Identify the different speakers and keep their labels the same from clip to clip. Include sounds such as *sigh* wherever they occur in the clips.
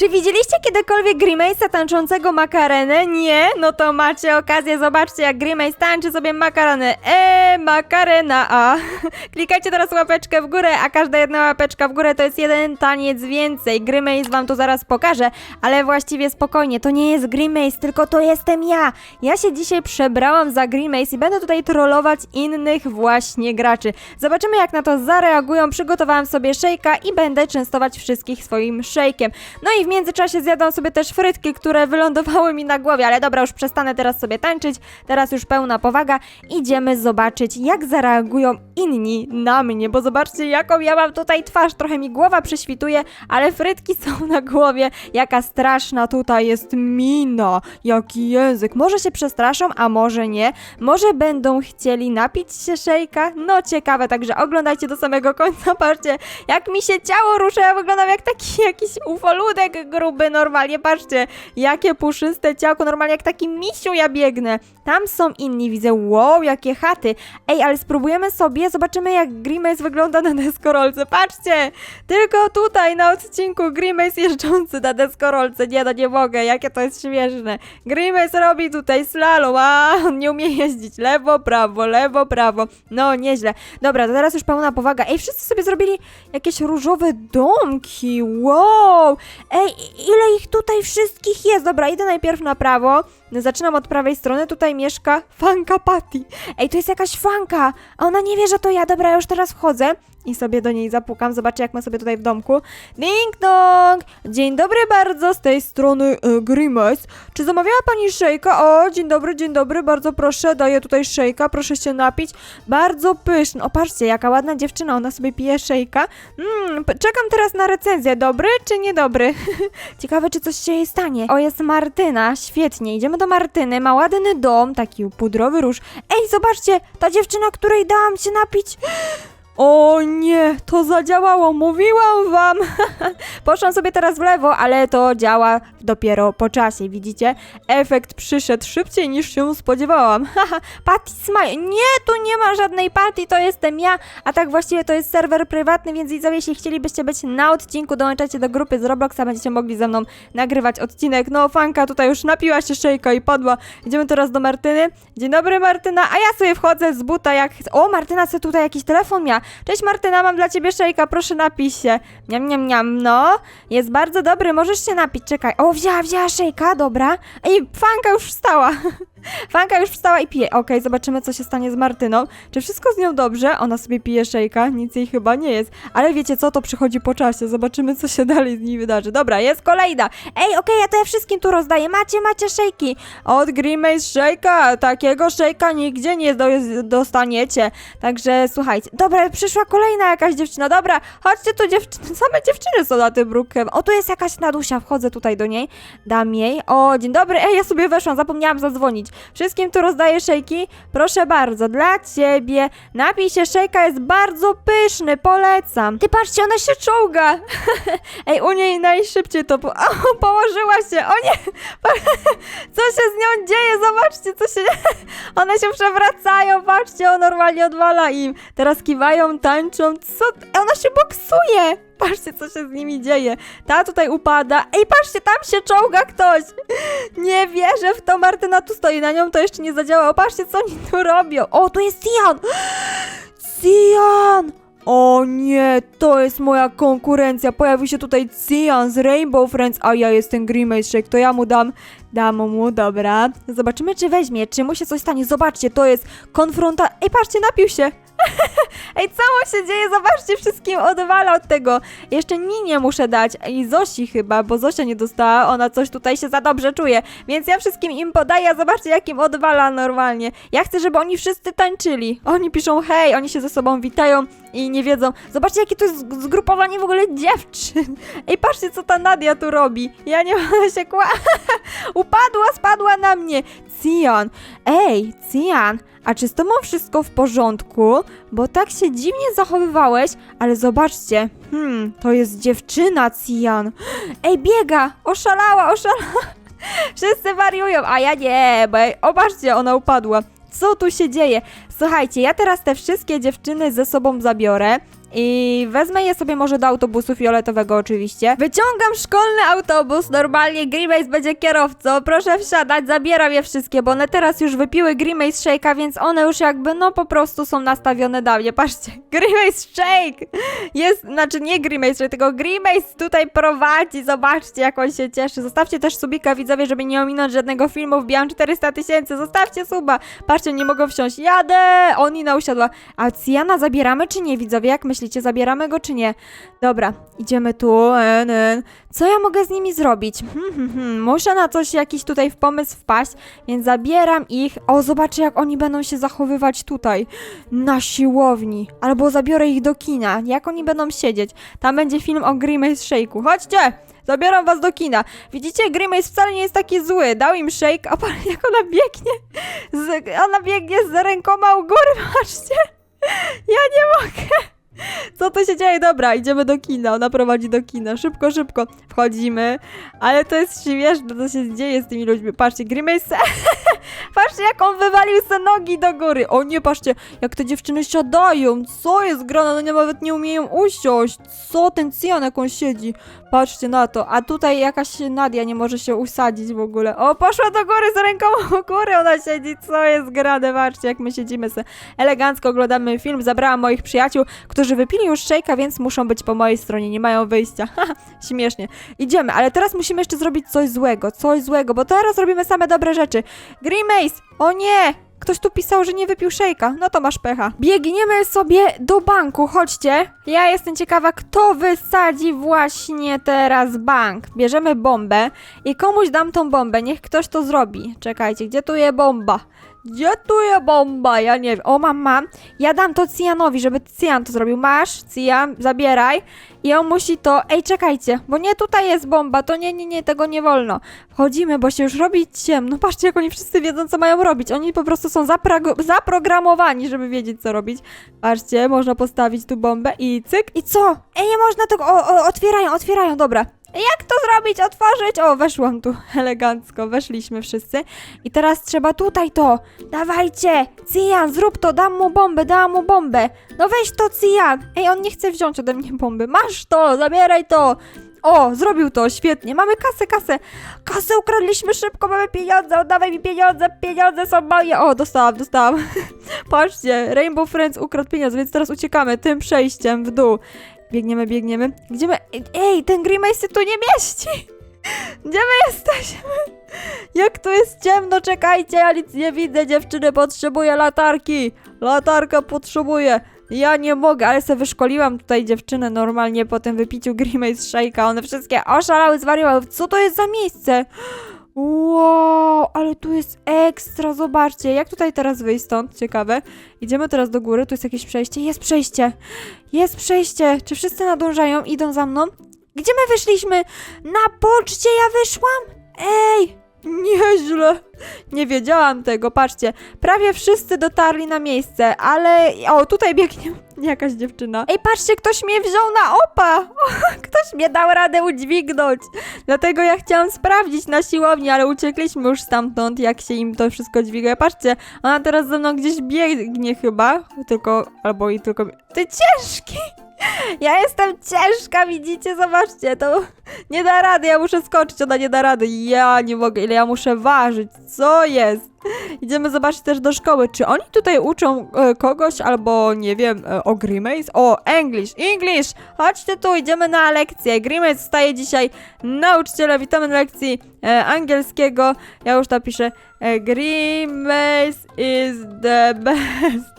Speaker 1: Czy widzieliście kiedykolwiek Grimace'a tańczącego makarenę? Nie? No to macie okazję, zobaczcie jak Grimace tańczy sobie makarenę. Eee, makarena, a. *laughs* Klikajcie teraz łapeczkę w górę, a każda jedna łapeczka w górę to jest jeden taniec więcej. Grimace wam to zaraz pokaże, ale właściwie spokojnie, to nie jest Grimace, tylko to jestem ja. Ja się dzisiaj przebrałam za Grimace i będę tutaj trollować innych właśnie graczy. Zobaczymy jak na to zareagują. Przygotowałam sobie szejka i będę częstować wszystkich swoim szejkiem. No i międzyczasie zjadam sobie też frytki, które wylądowały mi na głowie, ale dobra, już przestanę teraz sobie tańczyć. Teraz już pełna powaga. Idziemy zobaczyć, jak zareagują inni na mnie, bo zobaczcie, jaką ja mam tutaj twarz. Trochę mi głowa prześwituje, ale frytki są *laughs* na głowie. Jaka straszna tutaj jest mina. Jaki język. Może się przestraszą, a może nie. Może będą chcieli napić się szejka. No ciekawe, także oglądajcie do samego końca. Patrzcie, jak mi się ciało rusza. Ja wyglądam jak taki jakiś ufoludek gruby normalnie. Patrzcie, jakie puszyste ciałko. Normalnie jak taki misiu ja biegnę. Tam są inni, widzę. Wow, jakie chaty. Ej, ale spróbujemy sobie, zobaczymy jak Grimace wygląda na deskorolce. Patrzcie, tylko tutaj na odcinku Grimace jeżdżący na deskorolce. Nie, no nie mogę, jakie to jest śmieszne. Grimace robi tutaj slalom, a on nie umie jeździć. Lewo, prawo, lewo, prawo. No, nieźle. Dobra, to teraz już pełna powaga. Ej, wszyscy sobie zrobili jakieś różowe domki. Wow! Ej, ile ich tutaj wszystkich jest? Dobra, idę najpierw na prawo. Zaczynam od prawej strony. Tutaj mieszka fanka Patty. Ej, to jest jakaś fanka. A ona nie wie, że to ja. Dobra, ja już teraz wchodzę i sobie do niej zapukam. Zobaczę, jak ma sobie tutaj w domku. Ding dong! Dzień dobry bardzo, z tej strony e, Grimace. Czy zamawiała pani szejka? O, dzień dobry, dzień dobry, bardzo proszę, daję tutaj szejka, proszę się napić. Bardzo pyszny. O, patrzcie, jaka ładna dziewczyna, ona sobie pije szejka. Mm, czekam teraz na recenzję. Dobry czy niedobry? *laughs* Ciekawe, czy coś się jej stanie. O, jest Martyna, świetnie. Idziemy do Martyny, ma ładny dom, taki pudrowy róż. Ej, zobaczcie, ta dziewczyna, której dałam się napić. O nie, to zadziałało, mówiłam wam. *laughs* Poszłam sobie teraz w lewo, ale to działa dopiero po czasie, widzicie? Efekt przyszedł szybciej niż się spodziewałam. *laughs* Patty Smile. Nie, tu nie ma żadnej Patty, to jestem ja. A tak właściwie to jest serwer prywatny, więc widzowie, jeśli chcielibyście być na odcinku, dołączacie do grupy z Robloxa, będziecie mogli ze mną nagrywać odcinek. No, fanka tutaj już napiła się szejka i padła. Idziemy teraz do Martyny. Dzień dobry, Martyna. A ja sobie wchodzę z buta jak... O, Martyna sobie tutaj jakiś telefon miała. Cześć Martyna, mam dla ciebie szejka, proszę napij się. Niam, niam, niam, no. Jest bardzo dobry, możesz się napić, czekaj. O, wzięła, wzięła szejka, dobra. Ej, fanka już wstała. *laughs* Fanka już wstała i pije. Okej, zobaczymy, co się stanie z Martyną. Czy wszystko z nią dobrze? Ona sobie pije szejka, nic jej chyba nie jest. Ale wiecie co, to przychodzi po czasie. Zobaczymy, co się dalej z niej wydarzy. Dobra, jest kolejna. Ej, okej, ja to ja wszystkim tu rozdaję. Macie, macie szejki. Od Grimace szejka. Takiego szejka nigdzie nie do, dostaniecie. Także słuchajcie. Dobra, przyszła kolejna jakaś dziewczyna. Dobra, chodźcie tu dziewczyny. Same dziewczyny są na tym brukiem. O, tu jest jakaś Nadusia. Wchodzę tutaj do niej. Dam jej. O, dzień dobry. Ej, ja sobie weszłam. Zapomniałam zadzwonić. Wszystkim tu rozdaję szejki. Proszę bardzo, dla ciebie. Napij się szejka, jest bardzo pyszny, polecam. Ty patrzcie, ona się czołga. *laughs* Ej, u niej najszybciej to po... *laughs* o, położyła się. O nie, *laughs* co się z nią dzieje? Zobaczcie, co się... One się przewracają, patrzcie, on normalnie odwala im. Teraz kiwają, tańczą. Co? Ona się boksuje. Patrzcie, co się z nimi dzieje. Ta tutaj upada. Ej, patrzcie, tam się czołga ktoś. *laughs* Nie wierzę w to. Martyna tu stoi na nią, to jeszcze nie zadziałało. Patrzcie, co oni tu robią. O, tu jest Cian. Cian. *gasps* O nie, to jest moja konkurencja. Pojawił się tutaj Cian z Rainbow Friends, a ja jestem Grimace. To ja mu dam. Dam mu, dobra. Zobaczymy, czy weźmie, czy mu się coś stanie. Zobaczcie, to jest konfronta... Ej, patrzcie, napił się. Ej, co się dzieje? Zobaczcie, wszystkim odwala od tego. Jeszcze Ninie muszę dać i Zosi chyba, bo Zosia nie dostała, ona coś tutaj się za dobrze czuje. Więc ja wszystkim im podaję, a zobaczcie, jak im odwala normalnie. Ja chcę, żeby oni wszyscy tańczyli. Oni piszą hej, oni się ze sobą witają i nie wiedzą. Zobaczcie, jakie to jest zgrupowanie w ogóle dziewczyn. *laughs* Ej, patrzcie, co ta Nadia tu robi. Ja nie *laughs* mogę się kła... *laughs* Upadła, spadła na mnie. Cian, ej, Cian, a czy z tobą wszystko w porządku? Bo tak się dziwnie zachowywałeś, ale zobaczcie, hmm, to jest dziewczyna Cian. Ej, biega, oszalała, oszalała. *laughs* Wszyscy wariują, a ja nie, bo o, patrzcie, ona upadła. Co tu się dzieje? Słuchajcie, ja teraz te wszystkie dziewczyny ze sobą zabiorę i wezmę je sobie może do autobusu fioletowego oczywiście. Wyciągam szkolny autobus, normalnie Grimace będzie kierowcą, proszę wsiadać, zabieram je wszystkie, bo one teraz już wypiły Grimace Shake'a, więc one już jakby no po prostu są nastawione na mnie. Patrzcie, *laughs* Grimace Shake jest, znaczy nie Grimace Shake, tylko Grimace tutaj prowadzi, zobaczcie jak on się cieszy. Zostawcie też subika widzowie, żeby nie ominąć żadnego filmu, wbijam 400 tysięcy, zostawcie suba. Patrzcie, nie mogą wsiąść, jadę! O, Nina usiadła. A Ciana zabieramy czy nie widzowie? Jak myślicie, zabieramy go czy nie? Dobra, idziemy tu. Co ja mogę z nimi zrobić? Hmm, hmm, hmm. Muszę na coś jakiś tutaj w pomysł wpaść, więc zabieram ich. O, zobaczę jak oni będą się zachowywać tutaj. Na siłowni. Albo zabiorę ich do kina. Jak oni będą siedzieć? Tam będzie film o Grimace Shake'u. Chodźcie! Zabieram was do kina. Widzicie, Grimace wcale nie jest taki zły. Dał im shake, a *laughs* pan jak ona biegnie. Z, ona biegnie z rękoma u góry, *laughs* patrzcie. Ja nie mogę. Co tu się dzieje? Dobra, idziemy do kina. Ona prowadzi do kina. Szybko, szybko. Wchodzimy. Ale to jest śmieszne, co się dzieje z tymi ludźmi. Patrzcie, Grimace... *laughs* patrzcie, jak on wywalił se nogi do góry. O nie, patrzcie, jak te dziewczyny siadają. Co jest grane? No nawet nie umieją usiąść. Co ten Cian, jak on siedzi? Patrzcie na to. A tutaj jakaś Nadia nie może się usadzić w ogóle. O, poszła do góry z ręką u góry. Ona siedzi. Co jest grane? Patrzcie, jak my siedzimy elegancko oglądamy film. Zabrałam moich przyjaciół, którzy wypili już szejka, więc muszą być po mojej stronie. Nie mają wyjścia. *laughs* Haha, śmiesznie. Idziemy, ale teraz musimy jeszcze zrobić coś złego. Coś złego, bo teraz robimy same dobre rzeczy. Grimace! O nie! Ktoś tu pisał, że nie wypił szejka. No to masz pecha. Biegniemy sobie do banku, chodźcie. Ja jestem ciekawa, kto wysadzi właśnie teraz bank. Bierzemy bombę i komuś dam tą bombę. Niech ktoś to zrobi. Czekajcie, gdzie tu jest bomba? Gdzie tu jest bomba? Ja nie wiem. O, mam, mam. Ja dam to Cyanowi, żeby Cyan to zrobił. Masz, Cyan, zabieraj. I on musi to... Ej, czekajcie, bo nie tutaj jest bomba. To nie, nie, nie, tego nie wolno. Wchodzimy, bo się już robi ciemno. *laughs* Patrzcie, jak oni wszyscy wiedzą, co mają robić. Oni po prostu są zaprogramowani, żeby wiedzieć, co robić. Patrzcie, można postawić tu bombę i cyk. I co? Ej, nie można tego... O, o, otwierają, otwierają, dobra. Jak to zrobić? Otworzyć? O, weszłam tu elegancko. Weszliśmy wszyscy. I teraz trzeba tutaj to. Dawajcie! Cian, zrób to, dam mu bombę, dam mu bombę. No weź to, Cian. Ej, on nie chce wziąć ode mnie bomby. Masz to, zabieraj to. O, zrobił to, świetnie. Mamy kasę, kasę. Kasę ukradliśmy szybko, mamy pieniądze. Oddawaj mi pieniądze, pieniądze są moje. O, dostałam, dostałam. *laughs* Patrzcie, Rainbow Friends ukradł pieniądze, więc teraz uciekamy tym przejściem w dół. Biegniemy, biegniemy. Gdzie my... Ej, ten Grimace się tu nie mieści! Gdzie my jesteśmy? Jak tu jest ciemno, czekajcie, ja nic nie widzę, dziewczyny, potrzebuję latarki. Latarka potrzebuję. Ja nie mogę, ale sobie wyszkoliłam tutaj dziewczynę normalnie po tym wypiciu Grimace Shake'a. One wszystkie oszalały, zwariowały. Co to jest za miejsce? Wow, ale tu jest ekstra, zobaczcie. Jak tutaj teraz wyjść stąd? Ciekawe. Idziemy teraz do góry, tu jest jakieś przejście. Jest przejście. Jest przejście. Czy wszyscy nadążają? Idą za mną? Gdzie my wyszliśmy? Na poczcie ja wyszłam? Ej! Nieźle. Nie wiedziałam tego, patrzcie. Prawie wszyscy dotarli na miejsce, ale... O, tutaj biegnie *laughs* jakaś dziewczyna. Ej, patrzcie, ktoś mnie wziął na opa! *laughs* Ktoś mnie dał radę udźwignąć. Dlatego ja chciałam sprawdzić na siłowni, ale uciekliśmy już stamtąd, jak się im to wszystko dźwiga. Patrzcie, ona teraz ze mną gdzieś biegnie chyba. Tylko... Albo i tylko... Ty ciężki! *laughs* Ja jestem ciężka, widzicie? Zobaczcie, to nie da rady, ja muszę skoczyć, ona nie da rady. Ja nie mogę, ile ja muszę ważyć, co jest? Idziemy zobaczyć też do szkoły, czy oni tutaj uczą e, kogoś, albo nie wiem, e, o Grimace? O, English, English! Chodźcie tu, idziemy na lekcję. Grimace staje dzisiaj nauczycielem, witamy na lekcji e, angielskiego. Ja już to piszę. E, Grimace is the *laughs* best.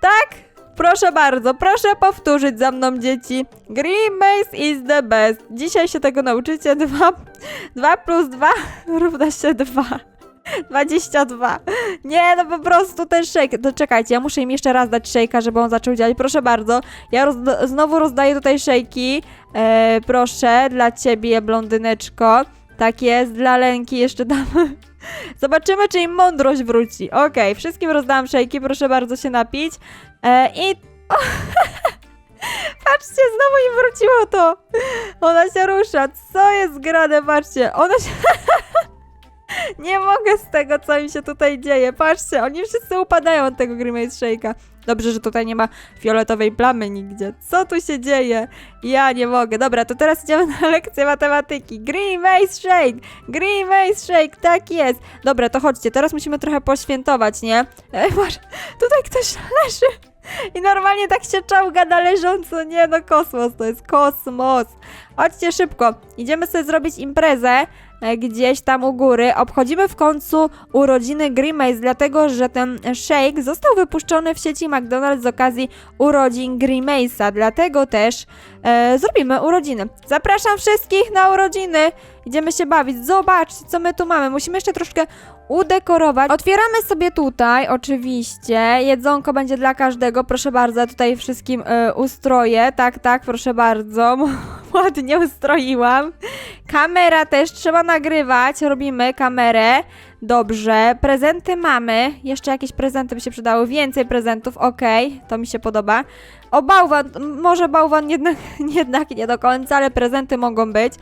Speaker 1: Tak? Proszę bardzo, proszę powtórzyć za mną, dzieci. Grimace is the best. Dzisiaj się tego nauczycie. 2, 2 plus 2 *laughs* równa się 2. 22. Nie, no po prostu ten shake. To czekajcie, ja muszę im jeszcze raz dać shake'a, żeby on zaczął działać. Proszę bardzo. Ja rozda- znowu rozdaję tutaj shake'i. E, proszę, dla ciebie, blondyneczko. Tak jest, dla Lenki jeszcze dam. Zobaczymy, czy im mądrość wróci. Okej, wszystkim rozdałam shake'i, proszę bardzo się napić. E, I. *laughs* Patrzcie, znowu im wróciło to. Ona się rusza. Co jest grane? Patrzcie. Ona się. *laughs* Nie mogę z tego, co mi się tutaj dzieje. Patrzcie, oni wszyscy upadają od tego Grimace Shake'a. Dobrze, że tutaj nie ma fioletowej plamy nigdzie. Co tu się dzieje? Ja nie mogę. Dobra, to teraz idziemy na *laughs* lekcję matematyki. Grimace Shake! Grimace Shake, tak jest. Dobra, to chodźcie, teraz musimy trochę poświętować, nie? *laughs* Ej, masz, tutaj ktoś leży. I normalnie tak się czołga na leżąco. Nie no, kosmos, to jest kosmos. Chodźcie szybko. Idziemy sobie zrobić imprezę gdzieś tam u góry. Obchodzimy w końcu urodziny Grimace, dlatego że ten shake został wypuszczony w sieci McDonald's z okazji urodzin Grimace'a. Dlatego też e, zrobimy urodziny. Zapraszam wszystkich na urodziny. Idziemy się bawić. Zobaczcie, co my tu mamy. Musimy jeszcze troszkę udekorować. Otwieramy sobie tutaj, oczywiście. Jedzonko będzie dla każdego. Proszę bardzo, tutaj wszystkim e, ustroję. Tak, tak, proszę bardzo. *laughs* Ładnie ustroiłam. Kamera też trzeba nagrywać. Robimy kamerę. Dobrze. Prezenty mamy. Jeszcze jakieś prezenty by się przydały. Więcej prezentów. Okej, to mi się podoba. O, bałwan. Może bałwan jednak, *laughs* jednak nie do końca, ale prezenty mogą być.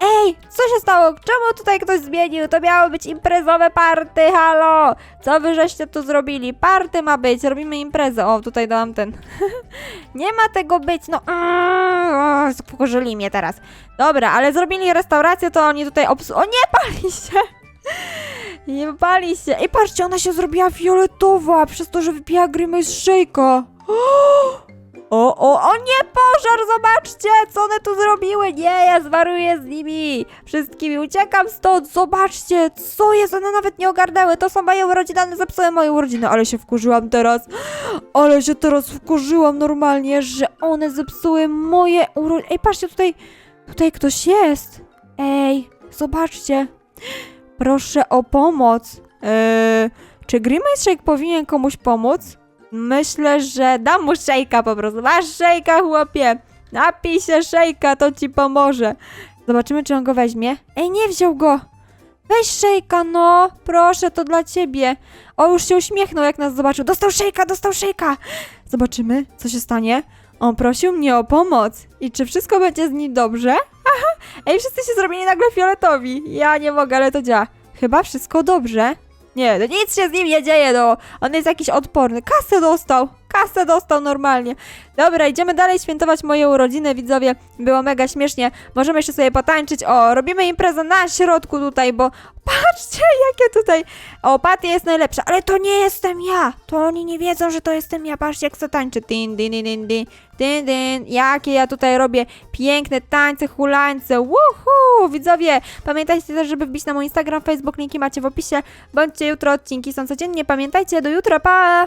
Speaker 1: Ej, co się stało? Czemu tutaj ktoś zmienił? To miało być imprezowe party, halo! Co wy żeście tu zrobili? Party ma być, robimy imprezę. O, tutaj dałam ten. *laughs* nie ma tego być, no. Mm, Wkurzyli mnie teraz. Dobra, ale zrobili restaurację, to oni tutaj obs... O, nie pali się! *laughs* Nie pali się. Ej, patrzcie, ona się zrobiła fioletowa przez to, że wypiła Grimace Shake'a. *gasps* O, o, o nie, pożar, zobaczcie, co one tu zrobiły. Nie, ja zwaruję z nimi. Wszystkimi, uciekam stąd, zobaczcie, co jest, one nawet nie ogarnęły. To są moje urodziny, one zepsuły moje urodziny, ale się wkurzyłam teraz. Ale się teraz wkurzyłam normalnie, że one zepsuły moje urodziny. Ej, patrzcie, tutaj, tutaj ktoś jest. Ej, zobaczcie. Proszę o pomoc. Eee, czy Grimace powinien komuś pomóc? Myślę, że dam mu szejka po prostu. Masz szejka, chłopie. Napij się szejka, to ci pomoże. Zobaczymy, czy on go weźmie. Ej, nie wziął go. Weź szejka, no. Proszę, to dla ciebie. O, już się uśmiechnął, jak nas zobaczył. Dostał szejka, dostał szejka. Zobaczymy, co się stanie. On prosił mnie o pomoc. I czy wszystko będzie z nim dobrze? Aha. Ej, wszyscy się zrobili nagle fioletowi. Ja nie mogę, ale to działa. Chyba wszystko dobrze. Nie, no nic się z nim nie dzieje, no. On jest jakiś odporny. Kasę dostał. Kasę dostał normalnie. Dobra, idziemy dalej świętować moje urodziny, widzowie. Było mega śmiesznie. Możemy jeszcze sobie potańczyć. O, robimy imprezę na środku tutaj, bo patrzcie, jakie tutaj... O, Patty jest najlepsza, ale to nie jestem ja. To oni nie wiedzą, że to jestem ja. Patrzcie, jak to tańczy. Din, din, din, din, din, din, din. Jakie ja tutaj robię piękne tańce, hulańce. Woohoo! Widzowie, pamiętajcie też, żeby wbić na mój Instagram, Facebook, linki macie w opisie. Bądźcie jutro, odcinki są codziennie. Pamiętajcie, do jutra, pa!